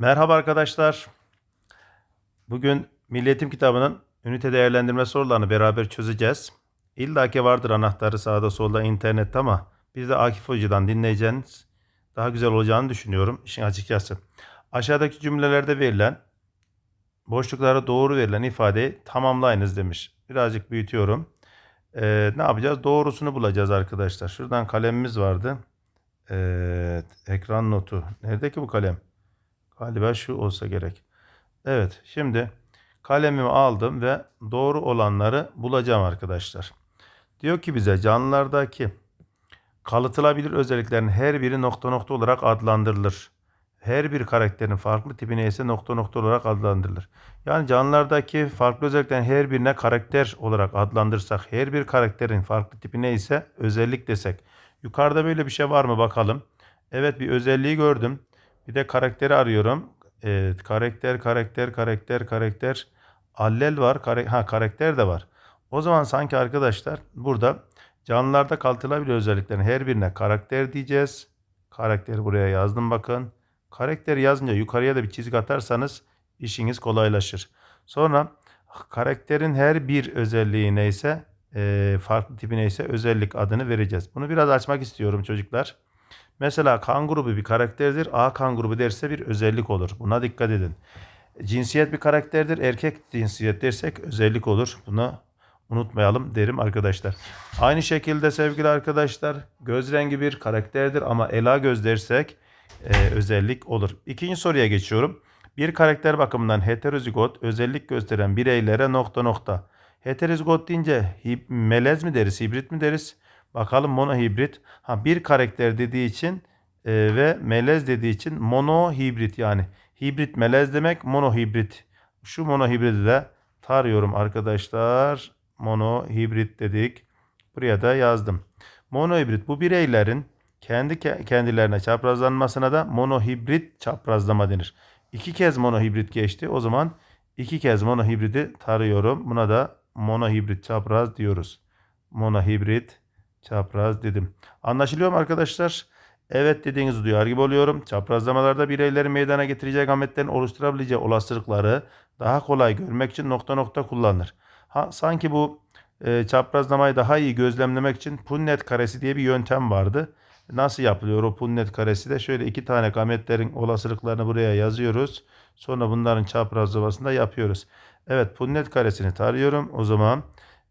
Merhaba arkadaşlar. Bugün Milli Eğitim kitabının ünite değerlendirme sorularını beraber çözeceğiz. İlla ki vardır anahtarı sağda solda internette ama biz de Akif Hoca'dan dinleyeceğiniz daha güzel olacağını düşünüyorum işin açıkçası. Aşağıdaki cümlelerde verilen boşluklara doğru verilen ifadeyi tamamlayınız demiş. Birazcık büyütüyorum. Ee, ne yapacağız? Doğrusunu bulacağız arkadaşlar. Şuradan kalemimiz vardı. Evet, ekran notu. Nerede ki bu kalem? Galiba şu olsa gerek. Evet, şimdi kalemimi aldım ve doğru olanları bulacağım arkadaşlar. Diyor ki bize canlılardaki kalıtılabilir özelliklerin her biri nokta nokta olarak adlandırılır. Her bir karakterin farklı tipine ise nokta nokta olarak adlandırılır. Yani canlılardaki farklı özelliklerin her birine karakter olarak adlandırsak, her bir karakterin farklı tipine ise özellik desek. Yukarıda böyle bir şey var mı bakalım. Evet bir özelliği gördüm. Bir de karakteri arıyorum. Evet, karakter, karakter, karakter, karakter. Allel var. Kare, ha karakter de var. O zaman sanki arkadaşlar burada canlılarda kalıtılabilir özelliklerin her birine karakter diyeceğiz. Karakteri buraya yazdım bakın. Karakter yazınca yukarıya da bir çizgi atarsanız işiniz kolaylaşır. Sonra karakterin her bir özelliği neyse farklı tipi neyse özellik adını vereceğiz. Bunu biraz açmak istiyorum çocuklar. Mesela kan grubu bir karakterdir. A kan grubu derse bir özellik olur. Buna dikkat edin. Cinsiyet bir karakterdir. Erkek cinsiyet dersek özellik olur. Bunu unutmayalım derim arkadaşlar. Aynı şekilde sevgili arkadaşlar göz rengi bir karakterdir ama ela göz dersek e, özellik olur. İkinci soruya geçiyorum. Bir karakter bakımından heterozigot özellik gösteren bireylere nokta nokta. Heterozigot deyince melez mi deriz, hibrit mi deriz? Bakalım monohibrit. Ha bir karakter dediği için e, ve melez dediği için monohibrit yani. Hibrit melez demek monohibrit. Şu monohibridi de tarıyorum arkadaşlar. Monohibrit dedik. Buraya da yazdım. Monohibrit bu bireylerin kendi ke- kendilerine çaprazlanmasına da monohibrit çaprazlama denir. İki kez monohibrit geçti. O zaman iki kez monohibridi tarıyorum. Buna da monohibrit çapraz diyoruz. Monohibrit çapraz dedim. Anlaşılıyor mu arkadaşlar? Evet dediğinizi duyar gibi oluyorum. Çaprazlamalarda bireylerin meydana getirecek ametlerin oluşturabileceği olasılıkları daha kolay görmek için nokta nokta kullanılır. Ha, sanki bu e, çaprazlamayı daha iyi gözlemlemek için Punnett karesi diye bir yöntem vardı. Nasıl yapılıyor o Punnett karesi de? Şöyle iki tane gametlerin olasılıklarını buraya yazıyoruz. Sonra bunların çaprazlamasını da yapıyoruz. Evet Punnett karesini tarıyorum. O zaman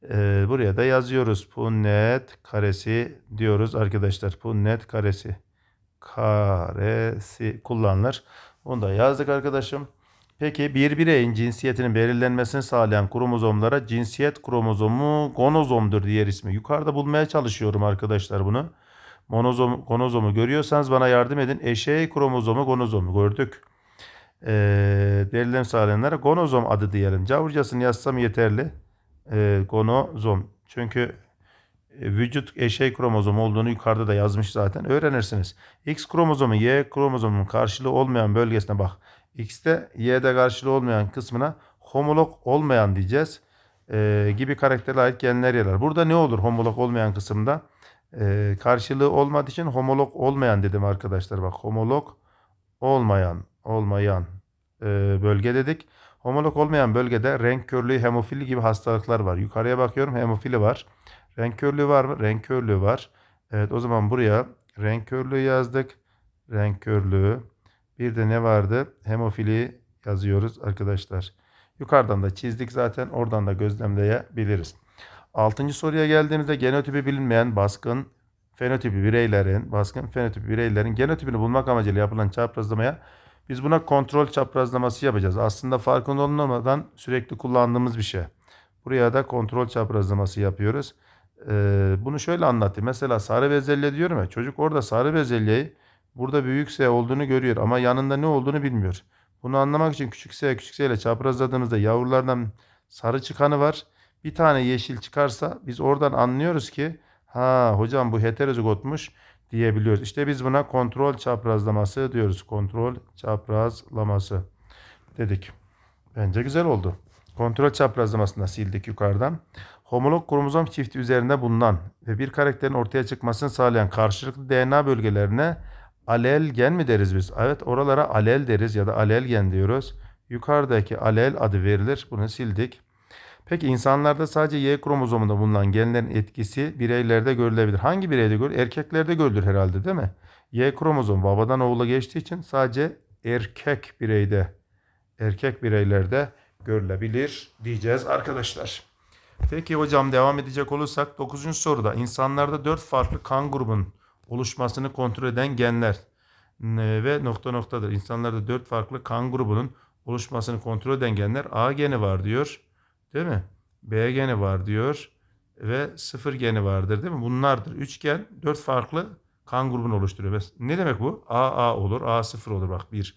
e, buraya da yazıyoruz. Punnett karesi diyoruz arkadaşlar. Punnett karesi karesi kullanılır. Onu da yazdık arkadaşım. Peki bir bireyin cinsiyetinin belirlenmesini sağlayan kromozomlara cinsiyet kromozomu gonozomdur diğer ismi. Yukarıda bulmaya çalışıyorum arkadaşlar bunu. Monozom, gonozomu görüyorsanız bana yardım edin. Eşey kromozomu gonozomu gördük. Ee, belirlem sağlayanlara gonozom adı diyelim. Cavurcasını yazsam yeterli. Ee, gonozom. Çünkü e, vücut eşey kromozom olduğunu yukarıda da yazmış zaten. Öğrenirsiniz. X kromozomu Y kromozomunun karşılığı olmayan bölgesine bak. X'te Y'de karşılığı olmayan kısmına homolog olmayan diyeceğiz. Ee, gibi karaktere ait genler yer alır. Burada ne olur homolog olmayan kısımda? Ee, karşılığı olmadığı için homolog olmayan dedim arkadaşlar. Bak homolog olmayan olmayan e, bölge dedik. Homolog olmayan bölgede renk körlüğü, hemofili gibi hastalıklar var. Yukarıya bakıyorum hemofili var. Renk körlüğü var mı? Renk körlüğü var. Evet o zaman buraya renk körlüğü yazdık. Renk körlüğü. Bir de ne vardı? Hemofili yazıyoruz arkadaşlar. Yukarıdan da çizdik zaten. Oradan da gözlemleyebiliriz. Altıncı soruya geldiğimizde genotipi bilinmeyen baskın fenotipi bireylerin, baskın fenotipi bireylerin genotipini bulmak amacıyla yapılan çaprazlamaya biz buna kontrol çaprazlaması yapacağız. Aslında farkında olmadan sürekli kullandığımız bir şey. Buraya da kontrol çaprazlaması yapıyoruz. Ee, bunu şöyle anlatayım. Mesela sarı bezelye diyorum ya. Çocuk orada sarı bezelyeyi burada büyük S olduğunu görüyor ama yanında ne olduğunu bilmiyor. Bunu anlamak için küçük S küçük S ile çaprazladığımızda yavrulardan sarı çıkanı var. Bir tane yeşil çıkarsa biz oradan anlıyoruz ki ha hocam bu heterozigotmuş diyebiliyoruz. İşte biz buna kontrol çaprazlaması diyoruz. Kontrol çaprazlaması dedik. Bence güzel oldu. Kontrol çaprazlamasını sildik yukarıdan. Homolog kromozom çifti üzerinde bulunan ve bir karakterin ortaya çıkmasını sağlayan karşılıklı DNA bölgelerine alel gen mi deriz biz? Evet oralara alel deriz ya da alel gen diyoruz. Yukarıdaki alel adı verilir. Bunu sildik. Peki insanlarda sadece Y kromozomunda bulunan genlerin etkisi bireylerde görülebilir. Hangi bireyde görülür? Erkeklerde görülür herhalde değil mi? Y kromozom babadan oğula geçtiği için sadece erkek bireyde, erkek bireylerde görülebilir diyeceğiz arkadaşlar. Peki hocam devam edecek olursak 9. soruda insanlarda 4 farklı kan grubunun oluşmasını kontrol eden genler ve nokta noktadır. İnsanlarda 4 farklı kan grubunun oluşmasını kontrol eden genler A geni var diyor. Değil mi? B geni var diyor. Ve 0 geni vardır değil mi? Bunlardır. 3 gen 4 farklı kan grubunu oluşturuyor. Ne demek bu? AA olur, A0 olur bak 1.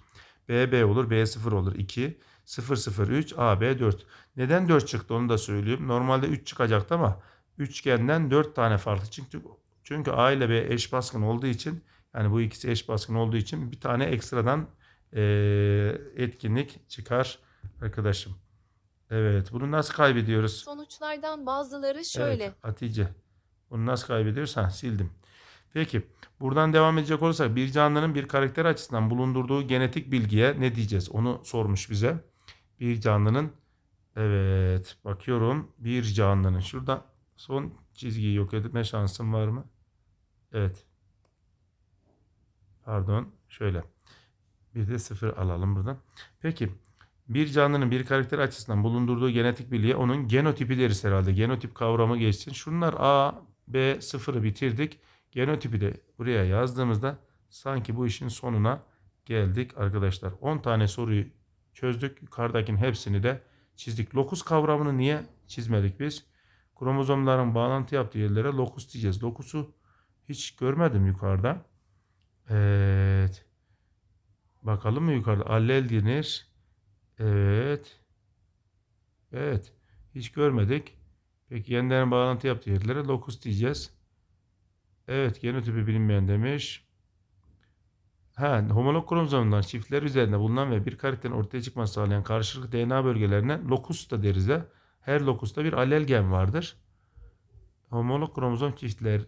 BB olur, B0 olur 2. 003, AB 4. Neden 4 çıktı onu da söyleyeyim. Normalde 3 çıkacaktı ama üçgenden 4 tane farklı çıktı. Çünkü A ile B eş baskın olduğu için yani bu ikisi eş baskın olduğu için bir tane ekstradan eee, etkinlik çıkar arkadaşım. Evet bunu nasıl kaybediyoruz? Sonuçlardan bazıları şöyle. Evet Hatice. Bunu nasıl kaybediyoruz? Ha sildim. Peki buradan devam edecek olursak bir canlının bir karakter açısından bulundurduğu genetik bilgiye ne diyeceğiz? Onu sormuş bize. Bir canlının evet bakıyorum bir canlının şurada son çizgiyi yok etme şansım var mı? Evet. Pardon şöyle. Bir de sıfır alalım buradan. Peki bir canlının bir karakter açısından bulundurduğu genetik bilgiye onun genotipi deriz herhalde. Genotip kavramı geçsin. Şunlar A, B sıfırı bitirdik. Genotipi de buraya yazdığımızda sanki bu işin sonuna geldik arkadaşlar. 10 tane soruyu çözdük. Yukarıdakinin hepsini de çizdik. Lokus kavramını niye çizmedik biz? Kromozomların bağlantı yaptığı yerlere lokus diyeceğiz. Lokusu hiç görmedim yukarıda. Evet. Bakalım mı yukarıda? Allel denir. Evet. Evet. Hiç görmedik. Peki yeniden bağlantı yaptığı yerlere lokus diyeceğiz. Evet genotipi bilinmeyen demiş. Ha, homolog kromozomlar çiftler üzerinde bulunan ve bir karakterin ortaya çıkmasını sağlayan karşılıklı DNA bölgelerine lokus da deriz de. Her lokusta bir alel gen vardır. Homolog kromozom çiftleri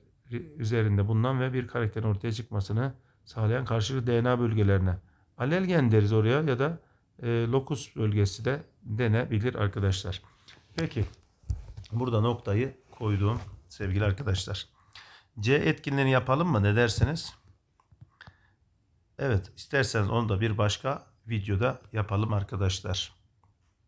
üzerinde bulunan ve bir karakterin ortaya çıkmasını sağlayan karşılıklı DNA bölgelerine alel gen deriz oraya ya da e, lokus bölgesi de denebilir arkadaşlar. Peki burada noktayı koyduğum sevgili arkadaşlar. C etkinliğini yapalım mı? Ne dersiniz? Evet, isterseniz onu da bir başka videoda yapalım arkadaşlar.